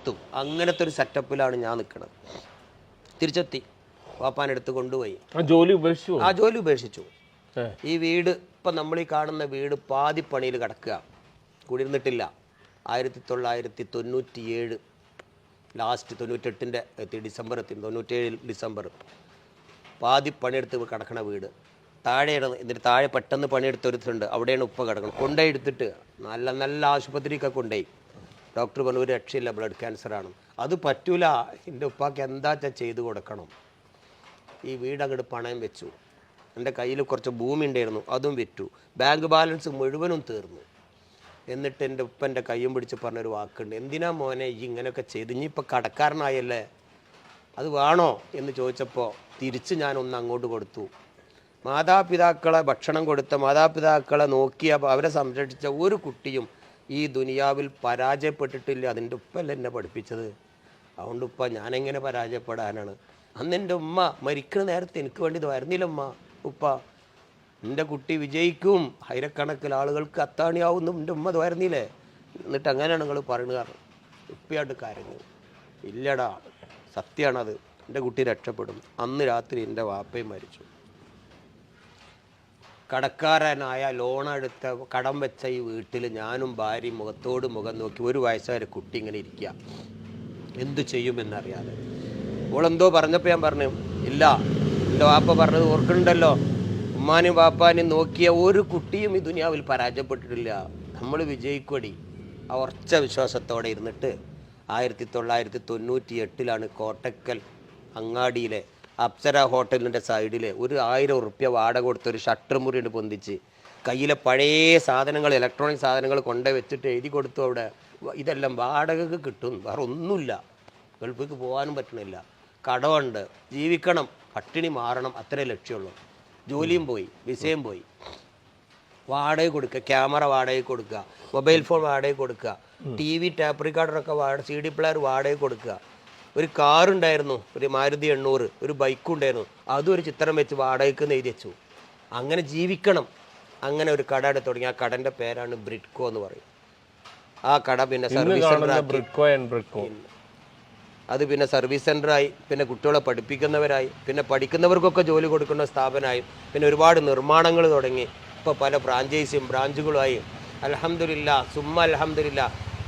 എത്തും. അങ്ങനത്തെ ഒരു സെറ്റപ്പിലാണ് ഞാൻ നിൽക്കുന്നത് തിരിച്ചെത്തി. വാപ്പാനെടുത്ത് കൊണ്ടുപോയി. ആ ജോലി ഉപേക്ഷിച്ചു? ആ ജോലി ഉപേക്ഷിച്ചു. ഈ വീട് ഇപ്പം നമ്മൾ ഈ കാണുന്ന വീട് പാതി പണിയിൽ കിടക്കുക. കുടിയിരുന്നിട്ടില്ല. ആയിരത്തി തൊള്ളായിരത്തി തൊണ്ണൂറ്റി ഏഴ് ലാസ്റ്റ് തൊണ്ണൂറ്റെട്ടിന്റെ എത്തി ഡിസംബർ എത്തി തൊണ്ണൂറ്റേഴ് ഡിസംബർ. പാതി പണിയെടുത്ത് കിടക്കണ വീട്. താഴെയാണ് എന്നിട്ട് താഴെ പെട്ടെന്ന് പണിയെടുത്ത ഒരുത്തുണ്ട് അവിടെയാണ് ഉപ്പ കിടക്കണം കൊണ്ടുപോയി എടുത്തിട്ട് നല്ല നല്ല ആശുപത്രിക്കൊക്കെ കൊണ്ടുപോയി ഡോക്ടർ പറഞ്ഞു ഒരു രക്ഷയില്ല ബ്ലഡ് ക്യാൻസറാണ്. അത് പറ്റൂല. എന്റെ ഉപ്പാക്ക് എന്താച്ചാ ചെയ്ത് കൊടുക്കണം. ഈ വീട് അങ്ങോട്ട് പണയം വെച്ചു. എന്റെ കയ്യിൽ കുറച്ച് ഭൂമി ഉണ്ടായിരുന്നു അതും വിറ്റു. ബാങ്ക് ബാലൻസ് മുഴുവനും തീർന്നു. എന്നിട്ട് എന്റെ ഉപ്പന്റെ കയ്യും പിടിച്ച് പറഞ്ഞൊരു വാക്കുണ്ട് എന്തിനാ മോനെ ഈ ഇങ്ങനെയൊക്കെ ചെയ്ത്? ഇനിയിപ്പോൾ കടക്കാരനായല്ലേ? അത് വേണോ? എന്ന് ചോദിച്ചപ്പോൾ തിരിച്ച് ഞാൻ ഒന്ന് അങ്ങോട്ട് കൊടുത്തു. മാതാപിതാക്കളെ ഭക്ഷണം കൊടുത്ത മാതാപിതാക്കളെ നോക്കിയ അവരെ സംരക്ഷിച്ച ഒരു കുട്ടിയും ഈ ദുനിയാവിൽ പരാജയപ്പെട്ടിട്ടില്ല. അതിന്റെ ഉപ്പല്ല എന്നെ പഠിപ്പിച്ചത്? അതുകൊണ്ട് ഉപ്പ ഞാനെങ്ങനെ പരാജയപ്പെടാനാണ്? അന്ന് എന്റെ ഉമ്മ മരിക്കുന്ന നേരത്തെ എനിക്ക് വേണ്ടി ഇത് വരുന്നില്ല ഉമ്മ. ഉപ്പ എന്റെ കുട്ടി വിജയിക്കും. ആയിരക്കണക്കിൽ ആളുകൾക്ക് അത്താണിയാവുന്നു. എന്റെ ഉമ്മ ഇത് വരുന്നില്ലേ? എന്നിട്ട് അങ്ങനെയാണ് നിങ്ങൾ പറയുന്നത് ഉപ്പയായിട്ട് കരഞ്ഞു. ഇല്ലടാ സത്യമാണത് എന്റെ കുട്ടി രക്ഷപ്പെടും. അന്ന് രാത്രി എന്റെ വാപ്പയും മരിച്ചു. കടക്കാരനായ ലോൺ എടുത്ത കടം വെച്ച ഈ വീട്ടിൽ ഞാനും ഭാര്യയും മുഖത്തോട് മുഖം നോക്കി ഒരു വയസ്സുകാരെ കുട്ടി ഇങ്ങനെ ഇരിക്കുക എന്തു ചെയ്യുമെന്നറിയാതെ. ഓളെന്തോ പറഞ്ഞപ്പോൾ ഞാൻ പറഞ്ഞു ഇല്ല എന്റെ വാപ്പ പറഞ്ഞത് ഓർക്കുന്നുണ്ടല്ലോ. ഉമ്മാനും വാപ്പാനും നോക്കിയ ഒരു കുട്ടിയും ഈ ദുനിയാവിൽ പരാജയപ്പെട്ടിട്ടില്ല. നമ്മൾ വിജയിക്കൊടി ആ ഉറച്ച വിശ്വാസത്തോടെ ഇരുന്നിട്ട് ആയിരത്തി തൊള്ളായിരത്തി തൊണ്ണൂറ്റി എട്ടിലാണ് കോട്ടക്കൽ അങ്ങാടിയിലെ അപ്സര ഹോട്ടലിന്റെ സൈഡിൽ ഒരു ആയിരം ഉറുപ്യ വാടക കൊടുത്ത് ഒരു ഷട്ടർ മുറിയുണ്ട് പൊന്തിച്ച്. കയ്യിലെ പഴയ സാധനങ്ങൾ ഇലക്ട്രോണിക് സാധനങ്ങൾ കൊണ്ടു വെച്ചിട്ട് എഴുതി കൊടുത്തു അവിടെ. ഇതെല്ലാം വാടകക്ക് കിട്ടും. വേറെ ഒന്നുമില്ല. ഗൾഫിലേക്ക് പോകാനും പറ്റണില്ല. കടമുണ്ട്. ജീവിക്കണം. പട്ടിണി മാറണം. അത്രേ ലക്ഷ്യമുള്ളൂ ജോലിയും പോയി. വിസയും പോയി. വാടക കൊടുക്കുക ക്യാമറ വാടക കൊടുക്കുക മൊബൈൽ ഫോൺ വാടക കൊടുക്കുക ടി വി ടാപ്പ് റിക്കാർഡറൊക്കെ വാടക സി ഡി പ്ലെയർ വാടക കൊടുക്കുക ഒരു കാറുണ്ടായിരുന്നു ഒരു മാരുതി എണ്ണൂറ് ഒരു ബൈക്കും ഉണ്ടായിരുന്നു അതും ഒരു ചിത്രം വെച്ച് വാടകയ്ക്ക് എഴുതി വെച്ചു. അങ്ങനെ ജീവിക്കണം. അങ്ങനെ ഒരു കട എടുത്ത് തുടങ്ങി. ആ കടന്റെ പേരാണ് ബ്രിഡ്കോ എന്ന് പറയും. ആ കട പിന്നെ സർവീസ് ബ്രിക്കോ അത് പിന്നെ സർവീസ് സെന്ററായി പിന്നെ കുട്ടികളെ പഠിപ്പിക്കുന്നവരായി. പിന്നെ പഠിക്കുന്നവർക്കൊക്കെ ജോലി കൊടുക്കുന്ന സ്ഥാപനമായി. പിന്നെ ഒരുപാട് നിർമ്മാണങ്ങൾ തുടങ്ങി. ഇപ്പോൾ പല ഫ്രാഞ്ചൈസിയും ബ്രാഞ്ചുകളുമായി അലഹമില്ല സുമ അലഹമില്ല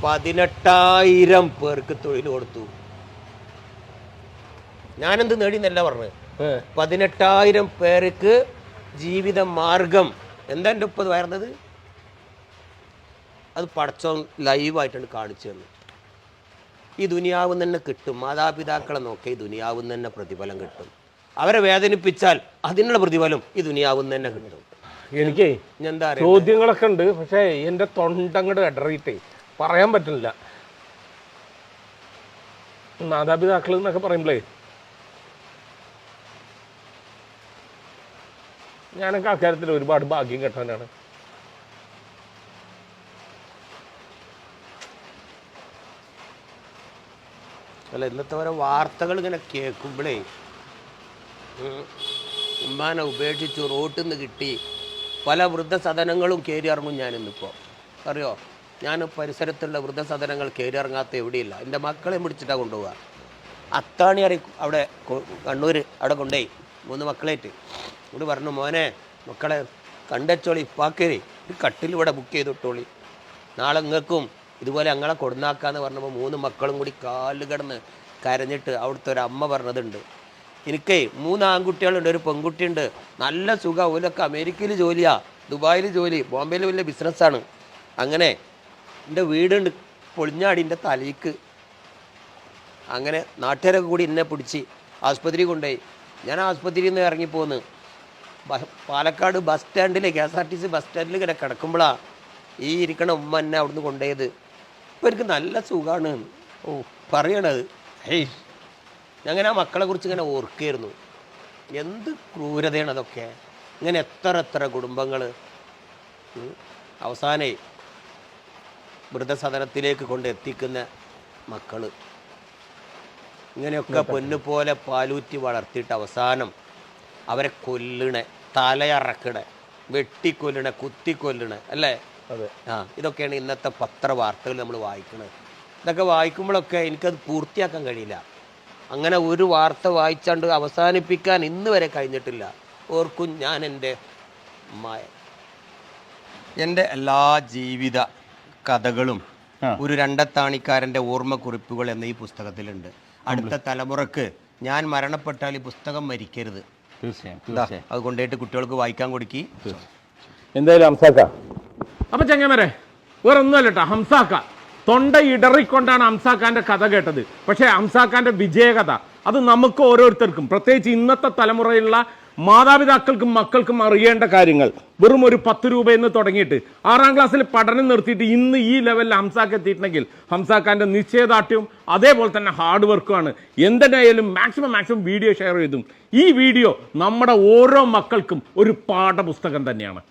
പതിനെട്ടായിരം പേർക്ക് തൊഴിൽ കൊടുത്തു. ഞാനെന്ത് നേടി എന്നല്ല പറഞ്ഞത്. പതിനെട്ടായിരം പേർക്ക് ജീവിത മാർഗം. എന്താ എന്റെ ഉപ്പത് വരുന്നത്? അത് പടച്ചോൻ ലൈവായിട്ടാണ് കാണിച്ചു തന്നു ഈ ദുനിയാവ് തന്നെ കിട്ടും. മാതാപിതാക്കളെ നോക്കി ഈ ദുനിയാവ് തന്നെ പ്രതിഫലം കിട്ടും. അവരെ വേദനിപ്പിച്ചാൽ അതിനുള്ള പ്രതിഫലം ഈ ദുനിയാവ് തന്നെ കിട്ടും. എനിക്ക് ഞാൻ എന്താ ചോദ്യങ്ങളൊക്കെ ഉണ്ട്. പക്ഷേ എന്റെ തൊണ്ടങ്ങട് ഇടറിയിട്ടേ പറയാൻ പറ്റുന്നില്ല. മാതാപിതാക്കൾ എന്നൊക്കെ പറയുമ്പോഴേ ഞാനൊക്കെ അക്കാര്യത്തിൽ ഒരുപാട് ഭാഗ്യം കെട്ടവനാണ്. അല്ല ഇന്നത്തെ ഓരോ വാർത്തകൾ ഇങ്ങനെ കേൾക്കുമ്പോഴേ ഉമ്മാന ഉപേക്ഷിച്ചു റോട്ടിൽ നിന്ന് കിട്ടി പല വൃദ്ധസദനങ്ങളും കയറി ഇറങ്ങും ഞാനിന്നിപ്പോൾ അറിയോ? ഞാൻ പരിസരത്തുള്ള വൃദ്ധസദനങ്ങൾ കയറി ഇറങ്ങാത്ത എവിടെയില്ല. എന്റെ മക്കളെ പിടിച്ചിട്ടാണ് കൊണ്ടുപോവുക അത്താണി അറി അവിടെ കണ്ണൂർ അവിടെ കൊണ്ടുപോയി മൂന്ന് മക്കളേറ്റ്. ഇവിടെ പറഞ്ഞു മോനെ മക്കളെ കണ്ടച്ചോളി ഇപ്പാക്കരി ഒരു കട്ടിൽ ഇവിടെ ബുക്ക് ചെയ്തിട്ടോളി. നാളെ നിങ്ങൾക്കും ഇതുപോലെ ഞങ്ങളെ കൊടുന്നാക്കാന്ന് പറഞ്ഞപ്പോൾ മൂന്ന് മക്കളും കൂടി കാൽ കിടന്ന് കരഞ്ഞിട്ട് അവിടുത്തെ ഒരു അമ്മ പറഞ്ഞതുണ്ട്. എനിക്ക് മൂന്ന് ആൺകുട്ടികളുണ്ട് ഒരു പെൺകുട്ടിയുണ്ട്. നല്ല സുഖം ഓലൊക്കെ അമേരിക്കയിൽ ജോലിയാ ദുബായിൽ ജോലി ബോംബെയിൽ വലിയ ബിസിനസ്സാണ്. അങ്ങനെ എന്റെ വീടുണ്ട് പൊളിഞ്ഞാടി എന്റെ തലയ്ക്ക്. അങ്ങനെ നാട്ടുകാരൊക്കെ കൂടി എന്നെ പിടിച്ച് ആസ്പത്രി കൊണ്ടുപോയി. ഞാൻ ആസ്പത്രിയിൽ നിന്ന് ഇറങ്ങിപ്പോന്ന്. പാലക്കാട് ബസ് സ്റ്റാൻഡിൽ K S R T C bus സ്റ്റാൻഡിൽ ഇങ്ങനെ കിടക്കുമ്പോഴാണ് ഈ ഇരിക്കണ ഉമ്മ എന്നെ അവിടുന്ന് കൊണ്ടുപോയത്. അപ്പോൾ എനിക്ക് നല്ല സുഖമാണ് ഓ പറയണത് ഹേയ് അങ്ങനെ ആ മക്കളെ കുറിച്ച് ഇങ്ങനെ ഓർക്കായിരുന്നു. എന്ത് ക്രൂരതയാണ് അതൊക്കെ. ഇങ്ങനെ എത്ര എത്ര കുടുംബങ്ങൾ അവസാനേ വൃദ്ധസദനത്തിലേക്ക് കൊണ്ട് എത്തിക്കുന്ന മക്കൾ ഇങ്ങനെയൊക്കെ പൊന്നു പോലെ പാലൂറ്റി വളർത്തിയിട്ട് അവസാനം അവരെ കൊല്ലണേ തലയറക്കണേ വെട്ടിക്കൊല്ലണേ കുത്തിക്കൊല്ലണേ അല്ലേ? അതെ. ആ ഇതൊക്കെയാണ് ഇന്നത്തെ പത്ര വാർത്തകൾ നമ്മൾ വായിക്കുന്നത് ഇതൊക്കെ വായിക്കുമ്പോഴൊക്കെ എനിക്കത് പൂർത്തിയാക്കാൻ കഴിയില്ല. അങ്ങനെ ഒരു വാർത്ത വായിച്ചാണ്ട് അവസാനിപ്പിക്കാൻ ഇന്ന് വരെ കഴിഞ്ഞിട്ടില്ല. ഓർക്കും ഞാൻ എന്റെ മായ എന്റെ എല്ലാ ജീവിത കഥകളും ഒരു രണ്ടത്താണിക്കാരന്റെ ഓർമ്മക്കുറിപ്പുകൾ എന്ന ഈ പുസ്തകത്തിലുണ്ട്. അടുത്ത തലമുറയ്ക്ക് ഞാൻ മരണപ്പെട്ടാൽ ഈ പുസ്തകം മരിക്കരുത്. തീർച്ചയായും അത് കൊണ്ടുപോയിട്ട് കുട്ടികൾക്ക് വായിക്കാൻ കൊടുക്കി. എന്തായാലും ഹംസാക്ക. അപ്പൊ ചങ്ങമരെ വേറെ ഒന്നുമല്ല കേട്ടോ ഹംസാക്ക. തൊണ്ട ഇടറിക്കൊണ്ടാണ് അംസാഖാന്റെ കഥ കേട്ടത്. പക്ഷേ അംസാഖാന്റെ വിജയകഥ അത് നമുക്ക് ഓരോരുത്തർക്കും പ്രത്യേകിച്ച് ഇന്നത്തെ തലമുറയിലുള്ള മാതാപിതാക്കൾക്കും മക്കൾക്കും അറിയേണ്ട കാര്യങ്ങൾ. വെറും ഒരു പത്ത് രൂപയെന്ന് തുടങ്ങിയിട്ട് ആറാം ക്ലാസ്സിൽ പഠനം നിർത്തിയിട്ട് ഇന്ന് ഈ ലെവലിൽ ഹംസാക്ക് എത്തിയിട്ടുണ്ടെങ്കിൽ ഹംസാക്കാന്റെ നിശ്ചയദാർഢ്യവും അതേപോലെ തന്നെ ഹാർഡ് വർക്കുമാണ് എന്തിനായാലും മാക്സിമം മാക്സിമം വീഡിയോ ഷെയർ ചെയ്തും. ഈ വീഡിയോ നമ്മുടെ ഓരോ മക്കൾക്കും ഒരു പാഠപുസ്തകം തന്നെയാണ്.